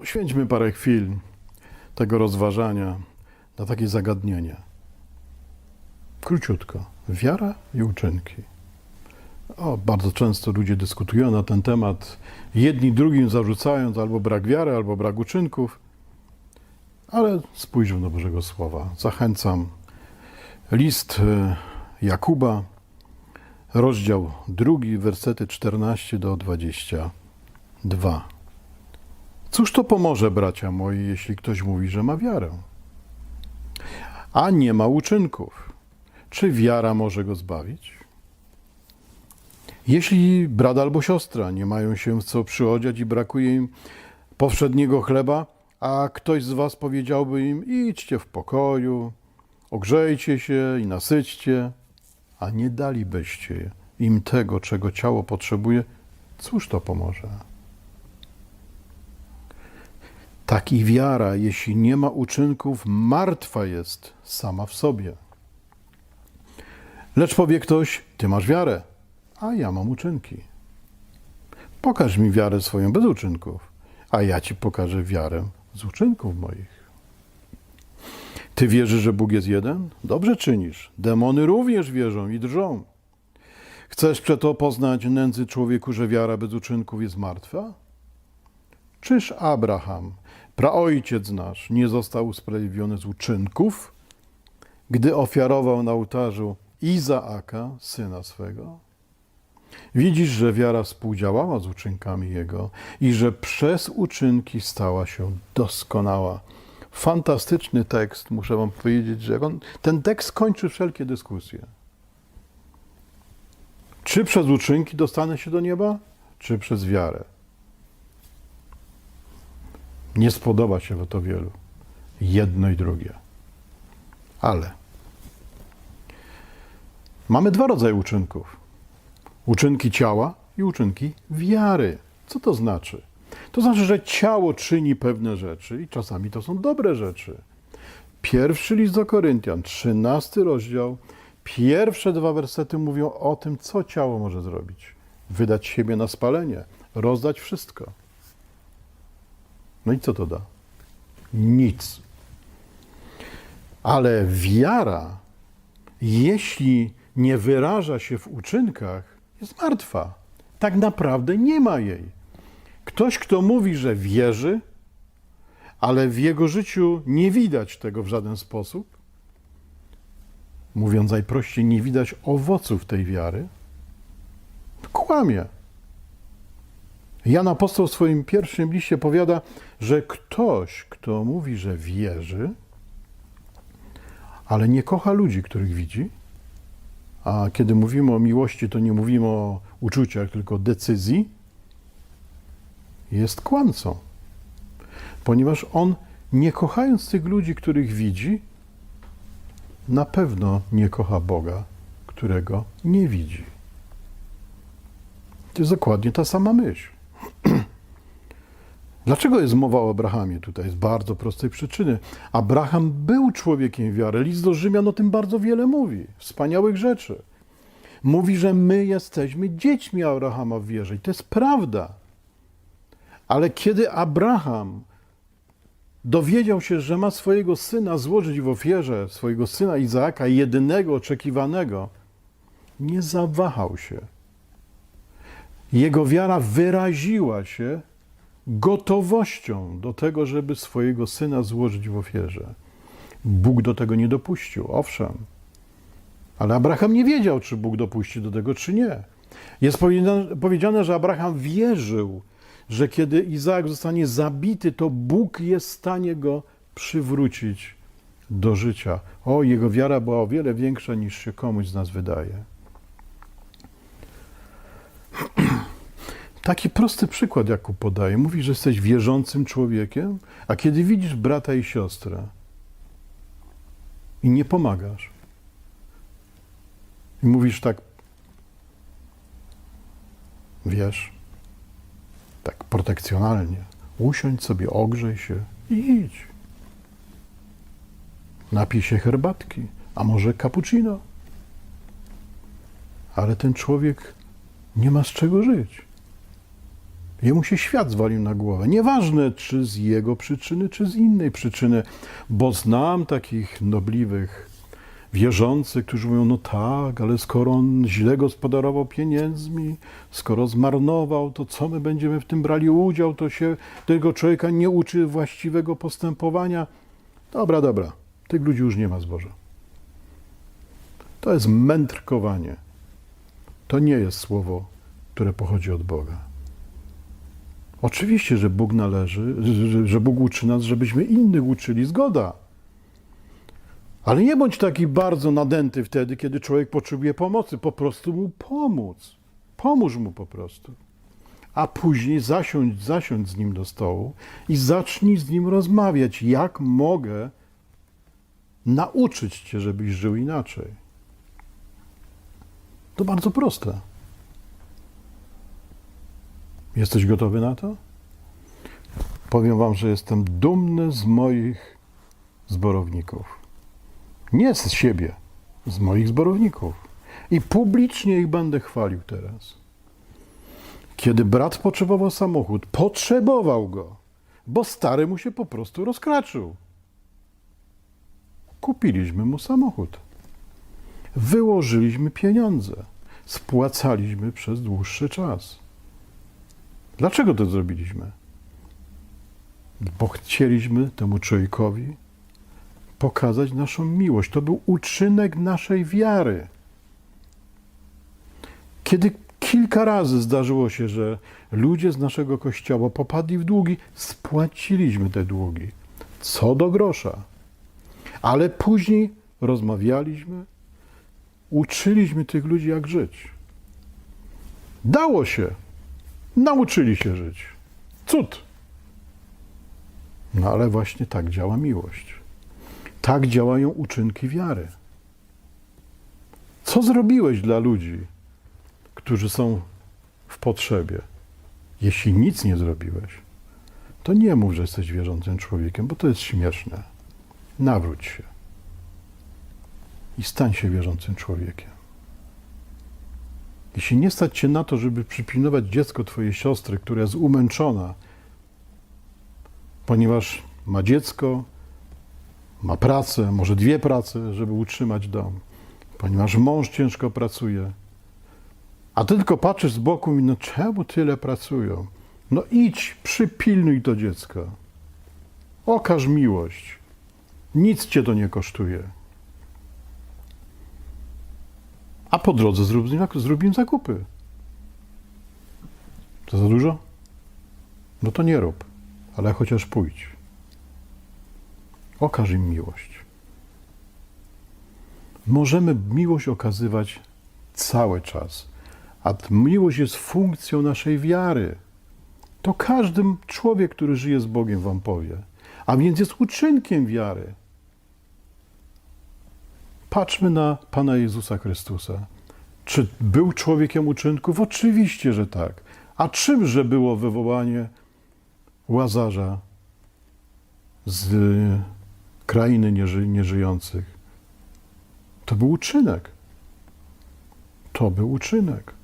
Poświęćmy parę chwil tego rozważania na takie zagadnienie. Króciutko. Wiara i uczynki. O, bardzo często ludzie dyskutują na ten temat, jedni drugim zarzucając albo brak wiary, albo brak uczynków. Ale spójrzmy do Bożego Słowa. Zachęcam. List e, Jakuba, rozdział drugi, wersety 14 do 22. Cóż to pomoże, bracia moi, jeśli ktoś mówi, że ma wiarę, a nie ma uczynków? Czy wiara może go zbawić? Jeśli brat albo siostra nie mają się w co przyodziać i brakuje im powszedniego chleba, a ktoś z was powiedziałby im: idźcie w pokoju, ogrzejcie się i nasyćcie, a nie dalibyście im tego, czego ciało potrzebuje, cóż to pomoże? Tak i wiara, jeśli nie ma uczynków, martwa jest sama w sobie. Lecz powie ktoś: Ty masz wiarę, a ja mam uczynki. Pokaż mi wiarę swoją bez uczynków, a ja ci pokażę wiarę z uczynków moich. Ty wierzysz, że Bóg jest jeden? Dobrze czynisz. Demony również wierzą i drżą. Chcesz przeto poznać nędzy człowieku, że wiara bez uczynków jest martwa? Czyż Abraham, praojciec nasz, nie został usprawiedliwiony z uczynków, gdy ofiarował na ołtarzu Izaaka, syna swego? Widzisz, że wiara współdziałała z uczynkami jego i że przez uczynki stała się doskonała. Fantastyczny tekst, muszę wam powiedzieć, że on, ten tekst kończy wszelkie dyskusje. Czy przez uczynki dostanę się do nieba, czy przez wiarę? Nie spodoba się to wielu. Jedno i drugie. Ale mamy dwa rodzaje uczynków: uczynki ciała i uczynki wiary. Co to znaczy? To znaczy, że ciało czyni pewne rzeczy i czasami to są dobre rzeczy. Pierwszy list do Koryntian, 13 rozdział, pierwsze dwa wersety mówią o tym, co ciało może zrobić: wydać siebie na spalenie, rozdać wszystko. No i co to da? Nic. Ale wiara, jeśli nie wyraża się w uczynkach, jest martwa. Tak naprawdę nie ma jej. Ktoś, kto mówi, że wierzy, ale w jego życiu nie widać tego w żaden sposób, mówiąc najprościej, nie widać owoców tej wiary, kłamie. Jan Apostoł w swoim pierwszym liście powiada, że ktoś, kto mówi, że wierzy, ale nie kocha ludzi, których widzi, a kiedy mówimy o miłości, to nie mówimy o uczuciach, tylko o decyzji, jest kłamcą. Ponieważ on, nie kochając tych ludzi, których widzi, na pewno nie kocha Boga, którego nie widzi. To jest dokładnie ta sama myśl. Dlaczego jest mowa o Abrahamie tutaj? Z bardzo prostej przyczyny. Abraham był człowiekiem wiary. List do Rzymian o tym bardzo wiele mówi. Wspaniałych rzeczy. Mówi, że my jesteśmy dziećmi Abrahama w wierze. I to jest prawda. Ale kiedy Abraham dowiedział się, że ma swojego syna złożyć w ofierze, swojego syna Izaaka, jedynego oczekiwanego, nie zawahał się. Jego wiara wyraziła się gotowością do tego, żeby swojego syna złożyć w ofierze. Bóg do tego nie dopuścił, owszem. Ale Abraham nie wiedział, czy Bóg dopuści do tego, czy nie. Jest powiedziane, że Abraham wierzył, że kiedy Izaak zostanie zabity, to Bóg jest w stanie go przywrócić do życia. O, jego wiara była o wiele większa niż się komuś z nas wydaje. Taki prosty przykład Jakub podaje. Mówi, że jesteś wierzącym człowiekiem, a kiedy widzisz brata i siostrę i nie pomagasz, i mówisz tak, wiesz, tak protekcjonalnie, usiądź sobie, ogrzej się i idź. Napij się herbatki, a może cappuccino. Ale ten człowiek nie ma z czego żyć. Jemu się świat zwalił na głowę. Nieważne, czy z jego przyczyny, czy z innej przyczyny, bo znam takich nobliwych wierzących, którzy mówią: No tak, ale skoro on źle gospodarował pieniędzmi, skoro zmarnował, to co my będziemy w tym brali udział? To się tego człowieka nie uczy właściwego postępowania. Dobra, dobra, tych ludzi już nie ma zboża. To jest mędrkowanie. To nie jest słowo, które pochodzi od Boga. Oczywiście, że Bóg należy, że, że Bóg uczy nas, żebyśmy innych uczyli, zgoda. Ale nie bądź taki bardzo nadęty wtedy, kiedy człowiek potrzebuje pomocy. Po prostu mu pomóc. Pomóż mu po prostu. A później zasiądź, zasiądź z nim do stołu i zacznij z nim rozmawiać, jak mogę nauczyć cię, żebyś żył inaczej. To bardzo proste. Jesteś gotowy na to? Powiem Wam, że jestem dumny z moich zborowników. Nie z siebie, z moich zborowników. I publicznie ich będę chwalił teraz. Kiedy brat potrzebował samochód, potrzebował go, bo stary mu się po prostu rozkraczył. Kupiliśmy mu samochód. Wyłożyliśmy pieniądze. Spłacaliśmy przez dłuższy czas. Dlaczego to zrobiliśmy? Bo chcieliśmy temu człowiekowi pokazać naszą miłość. To był uczynek naszej wiary. Kiedy kilka razy zdarzyło się, że ludzie z naszego kościoła popadli w długi, spłaciliśmy te długi. Co do grosza. Ale później rozmawialiśmy, uczyliśmy tych ludzi, jak żyć. Dało się. Nauczyli się żyć. Cud. No ale właśnie tak działa miłość. Tak działają uczynki wiary. Co zrobiłeś dla ludzi, którzy są w potrzebie? Jeśli nic nie zrobiłeś, to nie mów, że jesteś wierzącym człowiekiem, bo to jest śmieszne. Nawróć się i stań się wierzącym człowiekiem. Jeśli nie stać się na to, żeby przypilnować dziecko twojej siostry, która jest umęczona, ponieważ ma dziecko, ma pracę, może dwie prace, żeby utrzymać dom, ponieważ mąż ciężko pracuje, a ty tylko patrzysz z boku i no czemu tyle pracują? No idź, przypilnuj to dziecko. Okaż miłość. Nic cię to nie kosztuje. A po drodze zrób, zrób im zakupy. To za dużo? No to nie rób, ale chociaż pójdź. Okaż im miłość. Możemy miłość okazywać cały czas, a miłość jest funkcją naszej wiary. To każdy człowiek, który żyje z Bogiem, wam powie. A więc jest uczynkiem wiary. Patrzmy na Pana Jezusa Chrystusa. Czy był człowiekiem uczynków? Oczywiście, że tak. A czymże było wywołanie Łazarza z krainy nieży, nieżyjących? To był uczynek. To był uczynek.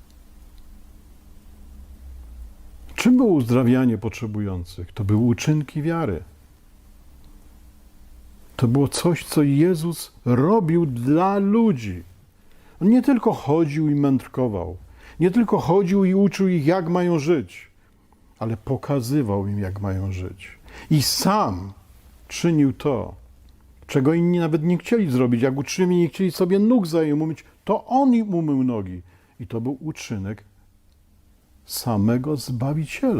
Czym było uzdrawianie potrzebujących? To były uczynki wiary. To było coś, co Jezus robił dla ludzi. On nie tylko chodził i mędrkował, nie tylko chodził i uczył ich, jak mają żyć, ale pokazywał im, jak mają żyć. I sam czynił to, czego inni nawet nie chcieli zrobić. Jak uczynni nie chcieli sobie nóg za im umyć, to on im umył nogi. I to był uczynek samego Zbawiciela.